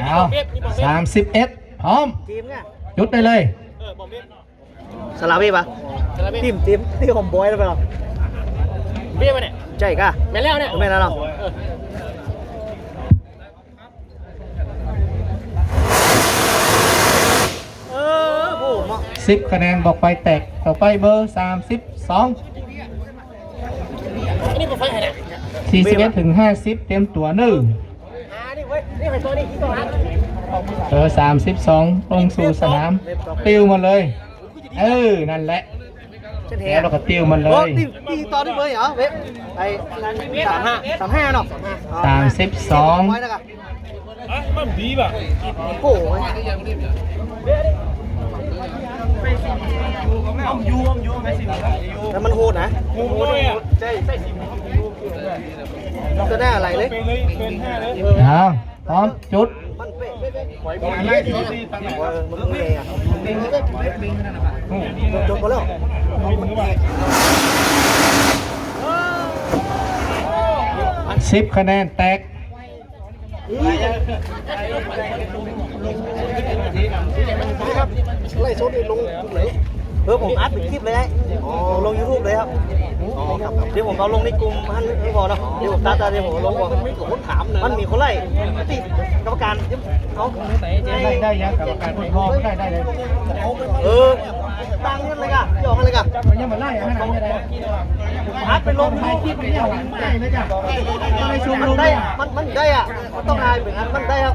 เอาสามสิบเอ็ดพร้อมทีมไงจุดได้เลยสลาเว่ปะทีมทีมที่ผมบอยแล้วไปหรอเบี้ยมาเนี่ยใช่กะแม่แล้วเนี่ยไม่แล้วเนาะเออโอ้โหเหมาะสิบคะแนนบอกไปแตกต่อไปเบอร์สามสิบสองอันนี้ผมไฟไหนเนี่ยสี่สิบเอ็ดถึงห้าสิบเตรียมตัวหนึ่งอ่านี่ เว้ยนี่ไฟตัวนี้ที่ตัวนั้นเบอร์สามสิบสองลงสู่สนาม ติวมาเลย เออ นั่นแหละเช่นเทแล้วเราก็ติวมันเลโอ้ยตีตีตอนนี้เบอร์เหรอเว็บไอ้สามห้าสามห้าเนาะสามสิบสองไว้นะกะมันดีป่ะโอ้โหยูมยูไม่สิแต่มันโหดนะยูโอ้ยอะใช่ใช่จะได้อะไรเลยเป็นเลยเป็นห้าเลยเอา พร้อมจุดมันเป๊ะเป๊ะเป๊ะมันไล่ที่ที่ตั้งไหนเออมันต้องเลยอะจบหมดแล้วสิบคะแนนแตกไล่โซดลงไหน เออผมอัดเป็นคลิปเลยไอ้ลงยูทูบเลยครับเดี๋ยวผมเอาลงในกลุ่มท่านไม่พอเนาะเดี๋ยวผมตาตาเดี๋ยวผมลงก่อนคนถามมันมีคนไล่ติดกรรมการเขาได้ได้ยังกรรมการคนมองได้ได้เลยเออตั้งนั่นเลยก่ะยองอะไรก่ะมันยังมาไล่อะให้ได้อัดเป็นลงยูทูบไม่ได้ไม่ได้จ้ะไม่ชูมันมือได้ได้อะมันมันได้อะมันต้องอายเหมือนกันมันได้ครับ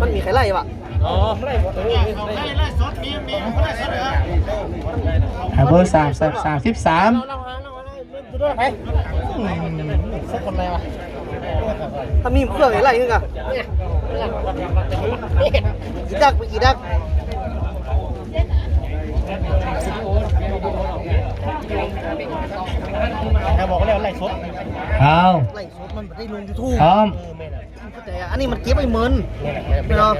มันมีใครไล่ปะ อ๋อไม่ได้เออไม่ได้เบอร์สามสามสามสิบสามเฮ้ยสักคนอะไรวะถ้ามีเครื่องอะไรขึ้นกันเนี่ยกี่ดักไปกี่ดักแกบอกแล้วไล่สดเอาไล่สดมันไม่ได้ลงยูทูบพร้อมอันนี้มันเก็บไอ้เมินไม่เนาะ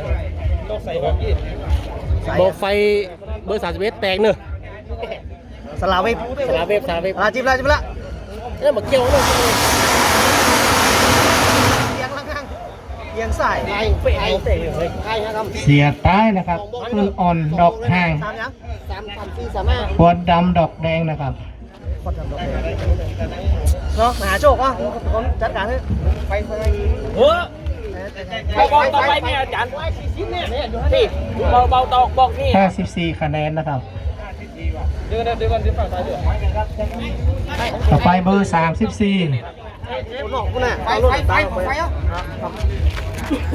บอกไฟเบอร์สามสิบเอ็ดแตกเนอะสลาเวฟสลาเวฟสลาเวฟสลาจิบละจิบละแล้วมาเกี่ยวเลยเอียงล่างเอียงสายไอ้เป๊ะไอ้เตะเลยไอ้ฮะครับเสียใต้นะครับขึ้นอ่อนดอกห่างสามยังสามสามสี่สามห้าขวดดำดอกแดงนะครับเนาะมหาโชคอะคนจัดการให้ไปไปเออ เบาๆต่อไปเนี่ยอาจารย์เนี่ยเนี่ยนี่เบาๆต่อบอกนี่54คะแนนนะครับเดี๋ยวเดี๋ยวก่อนเดี๋ยวฝั่งซ้ายเดี๋ยวต่อไปเบอร์ 34คนนอกคนน่ะไฟไฟไฟไฟอะ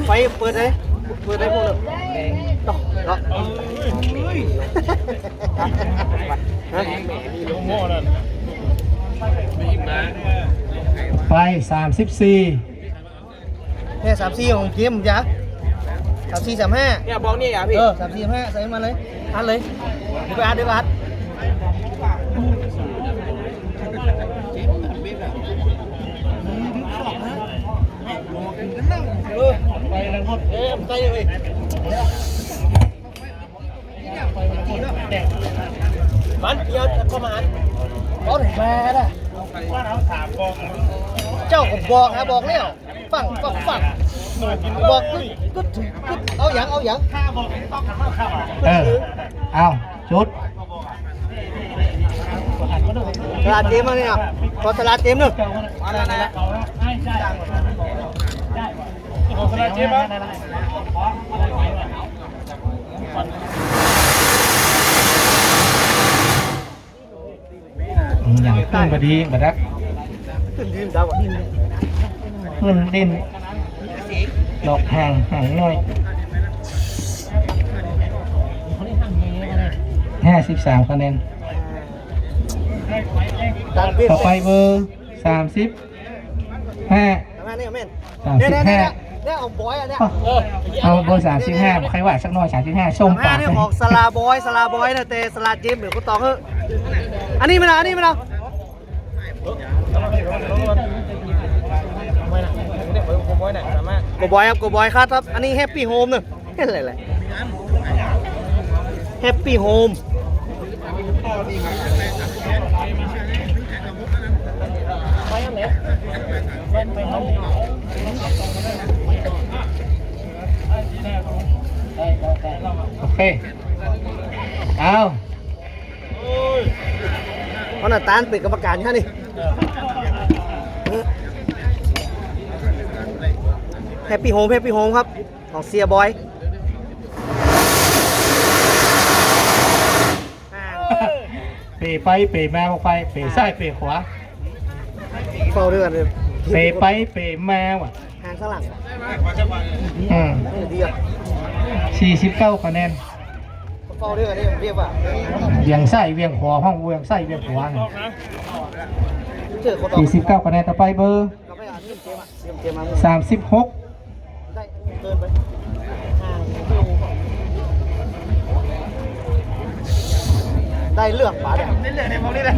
ไฟเปิดเลยเปิดได้พวกเลยต่อเนาะโง่นั่นไป 34แค่สามสี่ของเกมจ้ะสามสี่สามห้าเนี่ยบอกนี่อะพี่ เออสามสี่สามห้าใส่มาเลยอัดเลยเดี๋ยวไปอัดเดี๋ยวไปอัดไปแล้วครับเอ๊ะใส่เลยมันเดียวเข้ามาร้อนแม่น่ะว่าเราถามกอง เจ้าก็บอกนะบอกแล้วฟังฟังฟังบอกกึดกึดถึงกึดเอาอย่างเอาอย่างข้าบอกต้องทำข้าวข้าวเออเอาจุดตลาดเต็มมาเนี่ยพอตลาดเต็มเนอะอะไรนะเขาใช่ใช่ได้ของสลาเจ๊ปะอย่างขึ้นบดีบัดัก ขึ้นดีมดาวอะขึ้นดินดอกห่างห่างหน่อย53คะแนนตลาดเต็มต่อไปเบอร์30 5ทำงานนี่แม่นสามสิบห้าเนี่ยเนี่ยเอาบอยอะเนี่ยเออเอาเบอร์35ใครว่าสักหน่อย35ส่งทำงาปากเนี่ยของสลาบอยสลาบอยนะแต่สลาเจมหรือกูตองเอออันนี้มันเอาอันนี้มันเอา โกบอยครับโกบอยครับครับ อันนี้แฮปปี้โฮมหนึ่งอะไรและแฮปปี้โฮมโอเค เอา เพราะน่ะตาลเป็นกรรมการแค่นี้แฮปปี้โฮมแฮปปี้โฮมครับ ของเซียบอยเปไปเปมาออกไปเปซ้ายเปขวาเฝ้าด้วยกันเลยเปไปเปมาว่ะห่างข้างหลังอืมนี่ดีอะสี่สิบเก้าคะแนน เฝ้าด้วยกันนี่ผมเรียกว่าเวียงไส้เวียงขวาห้องเวียงไส้เวียงขวาเจอคนต่อสี่สิบเก้าคะแนนต่อไปเบอร์ก็ไม่อ่านเรื่องเกมอะเรื่องเกมมาสามสิบหกได้เกินไปห่างได้เลือกป่าเดี๋ยวได้เลือกในพวกนี้แหละ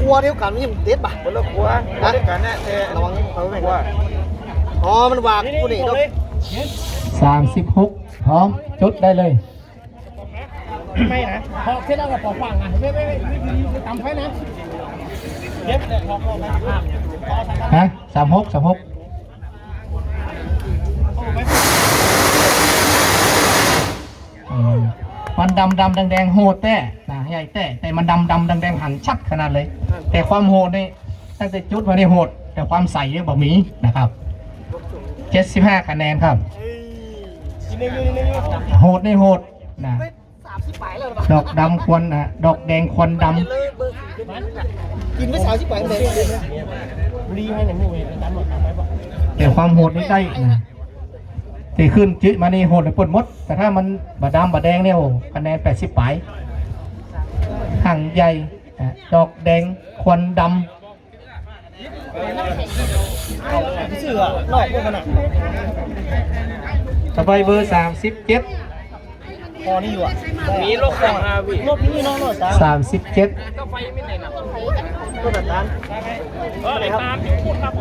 ครัวเดียวกันนี่มันเด็ดป่ะคนละครัวนะเดียวกันเนี่ยระวังเขาไม่ว่าอ๋อมันวากกูนี่ต้องสามสิบหกพร้อม จุดได้เลย ไม่นะพอเส้นเอากับปอกฟังอะไม่ไม่ไม่ไม่ทำให้นะเย็บเนี่ยพอพอไม่ทำฮะสามหกสามหกมันดำดำแดงแดงโหดแต่นะใหญ่แต่แต่มันดำดำแดงแดงหันชัดขนาดเลย แต่ความโหดนี่ตั้งแต่จุดมานี่โหด แต่ความใสเนี่ยบ่มีนะครับเจ็ดสิบห้าคะแนนครับโหดนี่โหดนะ สามสิบปลายแล้วหรอดอกดำควันนะดอกแดงควันดำกินไม่สามสิบปลายเลยรีให้ในมือเห็นกันหมดทำไว้บอกแต่ความโหดนี่ได้นะที่ขึ้นจิตมานี่โหดเลยปวดมด แต่ถ้ามันบาดำบาแดงเนี่ยโอ้คะแนนแปดสิบปลายห่างใหญ่อะดอกแดงควันดเสือหลอกพวกมันอะำต่อไปเบอร์สามสิบเจ็ด พอนี่อยู่อะมีโรคของอาวิรถนี่น้องหน่อยตาสามสิบเจ็ดก็ไฟไม่ได้นะรถแบบนั้นเออเลยตามอยู่พูดครับ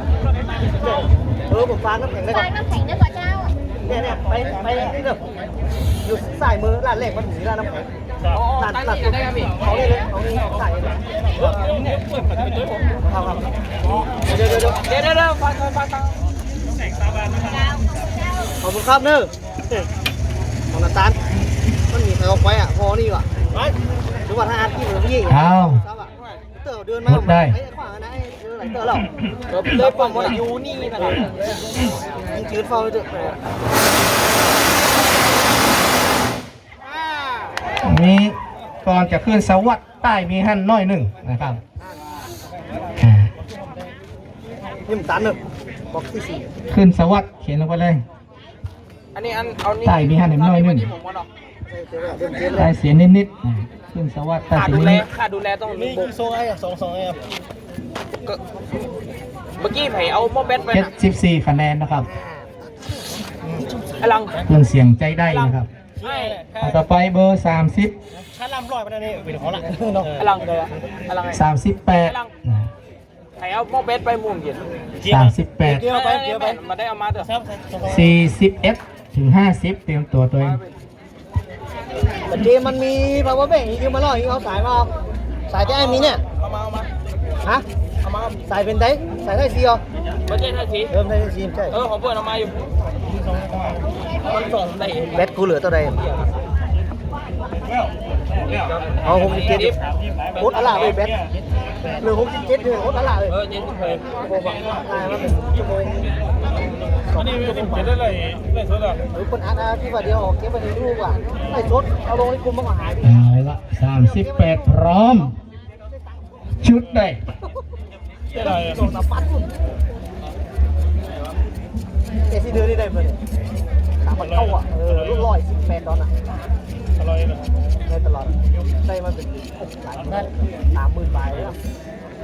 เออผมฟังน้ำแข็งได้ก่ฟาอนงน้ำแข็งได้กว่าเจ้าเนี่ยเนี่ยไปไปนี่เด้ออยู่สายมือร้านแรกมันถึงร้านน้ำแข็งอ๋อร้านตั้งร้านนี่ได้ครับพี่เขาเลยเลยเขานี่ใส่เลยครับครับเดี๋ยวเดี๋ยวเดี๋ยวเดี๋ยวเดี๋ยวเดี๋ยวฟังฟังฟังฟังขอบคุณครับเนอะของนาตาล มันมีใครเอาไว้อะพอนี่ว่ะดูว่าถ้าอาร์ตกินหรือยิ่งเอา เต๋อเดินมาไอ้ขวางนะไอ้เดินไหลเต๋อเราเลยผมว่าอยู่นี่นะครับยิงจืดเฝ้าเลยเถอะมีก่อนจะขึ้นสวัสดิ์ใต้มีหั่นน้อยหนึ่งนะครับอ่านี่มันตันเนอะบอกที่สี่ขึ้นสวัสดิ์เขียนลงไปเลย อันนี้อันเอานี่ใต้มีหั่นน้อยหนึ่งที่ผมว่าดอกเดินเดินเล ใต้เสียนิดๆอ่าขึ้นสวัสดิ์ใต้ค่าเสียดูแลนิดค่าดูแลต้องมีนี่บุคือโซ่ไอ้อะสองสองไอ้อะก็เมื่อกี้ไผเอาโมเบสไปเจ็ดนะสิบสี่คะแนนนะครับอลังเพื่อนเสียงใจได้นะครับใช่เอาต่อไปเบอร์สามสิบชั้นลำลอยไปนั่นนี่เป็นของละเนาะอลังเลยอะอลังไงสามสิบแปดไผเอาโมเบสไปมุ่งเย็นสามสิบแปดเกี่ยวไปเกี่ยวไปมาได้เอามาเถอะ สี่สิบเอ็ดถึงห้าสิบเตรียมตัวตัวเอง แต่เกมมันมีพาวเวอร์แบงค์อีกมาล่ออีกเอาสายมาสายที่ไอ้มีเนี่ย เอามาเอามาฮะ เอามาสายเป็นไดสายไทยซีอ๋อไม่ใช่ท่าทีเริ่มไทยซีใช่เออของเพื่อนเอามาอยู่มันส่งได้เองแบตกูเหลือเท่าใดเอาหกสิบเจ็ดโคตรอลาเลยแบตเหลือหกสิบเจ็ดเลยโคตรอลาเลยเออเย็นทุกเพลงโมบังตายมาเป็นชั่วโมง อันนี้เป็นเจ็ดได้เลยได้สุดอะหรือคนอัดอาที่ว่าเดียวออกเก็บไปในรูปอะไอ้ชดเอาลงในกลุ่มมันก็หายไปเอาละสามสิบแปดพร้อม ชุดได้ได้เลยโดนตะปัดคุณเอซีเดือนนี่ได้เลยสามพันเท่าอะเออลูกร้อยสิบแปดดอลลาร์อร่อยเลยได้ตลอดได้มาเป็นหลายนั่นสามหมื่นใบแล้ว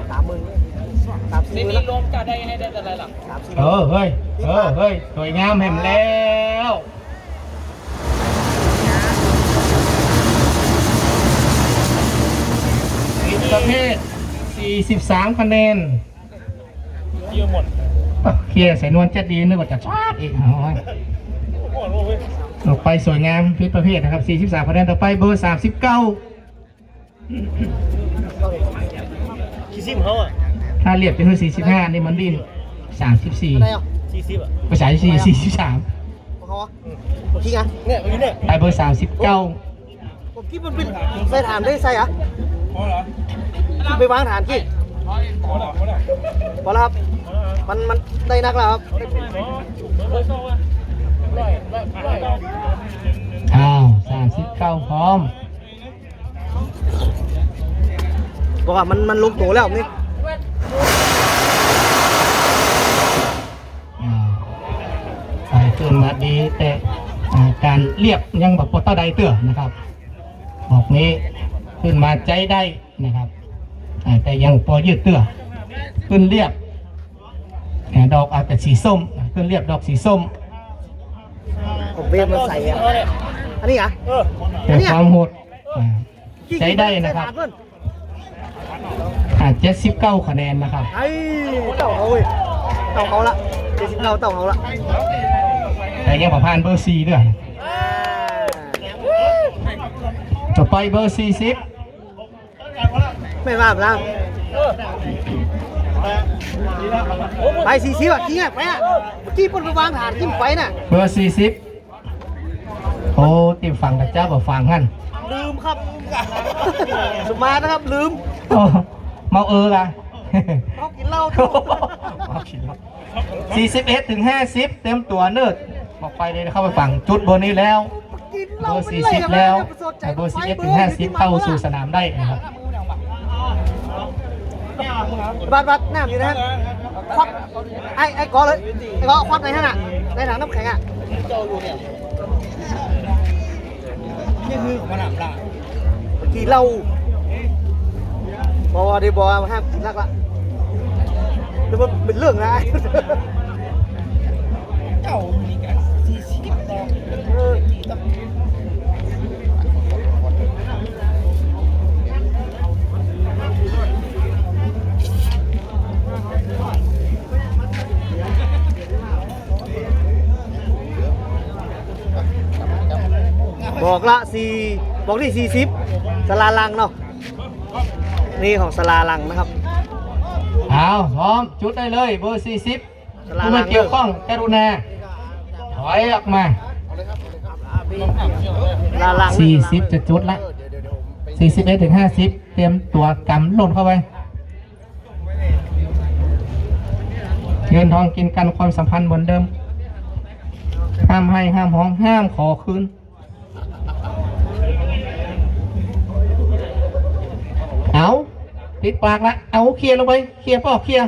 สามหมื่นสามในสี่หมื่นนี้ละรวมจะได้ให้ได้แต่ไรล่ะสามสี่หเอมื่นอเฮ้ย เออเฮ้ยสวยงามแห่มแล้วสิบประเภท43คะแนนเยี่ยมหมดอะเคลียร์ใส่นวลจะดีนึกว่าจะชาดอีกเอาไว้โอ้โหเว้ยออกไปสวยงามพิษประเภทนะครับ43คะแนนต่อไปเบอร์ 39ขี้ซิมเขาอะถ้าเรียบเป็นเบอร์45นี่มันดินอะไร34อะสี่สิบอะภาษาสี่43โอเขาอะผมคิดไงเนี่ยอย่างนี้เนี่ยไปเบอร์สามสิบเก้าผมคิดมันเป็นใส่ฐานได้ใส่อะคิดไปวางฐานคิดพอแล้วครับมันมันได้นักแล้วครับอ้าวสามสิบเก้าพร้อม บอกว่ามันมันลงตัวแล้วนี่อ่าไปขึ้นมาดีแต่อ่าการเรียบยังแบบปตใดเตื้อนะครับ บอกนี้ขึ้นมาใจได้นะครับอ่าแต่ยังพอยืดเตื้อขึ้นเรียบอ่าดอกอาจจะสีส้ม ขึ้นเรียบดอกสีส้มผมเวฟมันใส่อะอันนี้อะเป็นความโหดอ่าใช้ได้นะครับใส่ฐาเพิ่น อ่าเจ็ดสิบเก้าคะแนนนะครับไอ้เต่าเขาเว้ยเต่าเขาละเจ็ดสิบเก้าเต่าเขาละแต่ยังผ่านเบอร์สี่ด้วยจะไปเบอร์สี่สิบไม่มาแล้วไปสี่สิบอะกี้อะไปอะเมื่อกี้เพิ่นไปวางฐานกิ้มไฟน่ะเบอร์สี่สิบโอ้ติมฟังกับเจ้าบ่ฟังฮั่นลืมครับ สมาร์ทนะครับลืมโอ้ เมาเออละเขากินเหล้าโอ้เอาขิดแล้วสี่สิบเอ็ดถึงห้าสิบเต็มตัวเนิร์ดบอกไปเลยเข้าไปฟังจุดเบอร์นี้แล้วกินเหเบล้าอร์สี่สิบแล้วแต่เบอร์สิบเอ็ดถึงห้าสิบเข้าสู่สนามได้นะครับบัดบัดน้ำอยู่นะฮะควักไอ้ไอ้กอเลยไอ้กอควักในนั่นน่ะในถังน้ำแข็งอะนี่คือของมันอะล่ะกินเหล้าบ อกว่าดีบอห้ามกินเหล้าละเดี๋ยวมันเป็นเรื่องนะเจ้ามีกันสี่สิบดอกเออบอกละสี่บอกที่สี่สิบสลาลังเนาะ นี่ของสลาลังนะครับ เอาพร้อมจุดได้เลยเบอร์สี่สิบสลาผู้ลัไม่งเกี่ยวข้องกรุณาถอยออกมาสลาลังสี่สิบจะจุดละสี่สิบเอ็ดถึงห้าสิบเตรียมตัวกำหล่นเข้าไปเงินทองกินกันความสัมพันธ์เหมือนเดิม ห้ามให้ห้ามห้องห้ามขอคืนเอา ปิดปากละ เอาเคลียร์ลงไป เคลียร์ป่อเคลียร์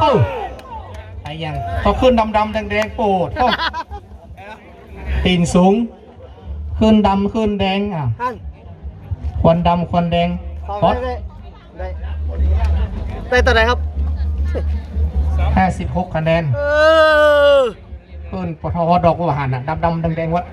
เอ้าไอ้ยังเขาขึ้นดำดำๆแดงแดงๆโปรดเอ้าตีนสูง ขึ้นดำขึ้นแดงอะท่านควันดำควันแดงขอฮอตได้ได้ได้ได้ตัวไหนครับห้าสิบหกคะแนนเออขึ้นปทวดอกว่าหันอะดำดำๆแดงแดงๆวะ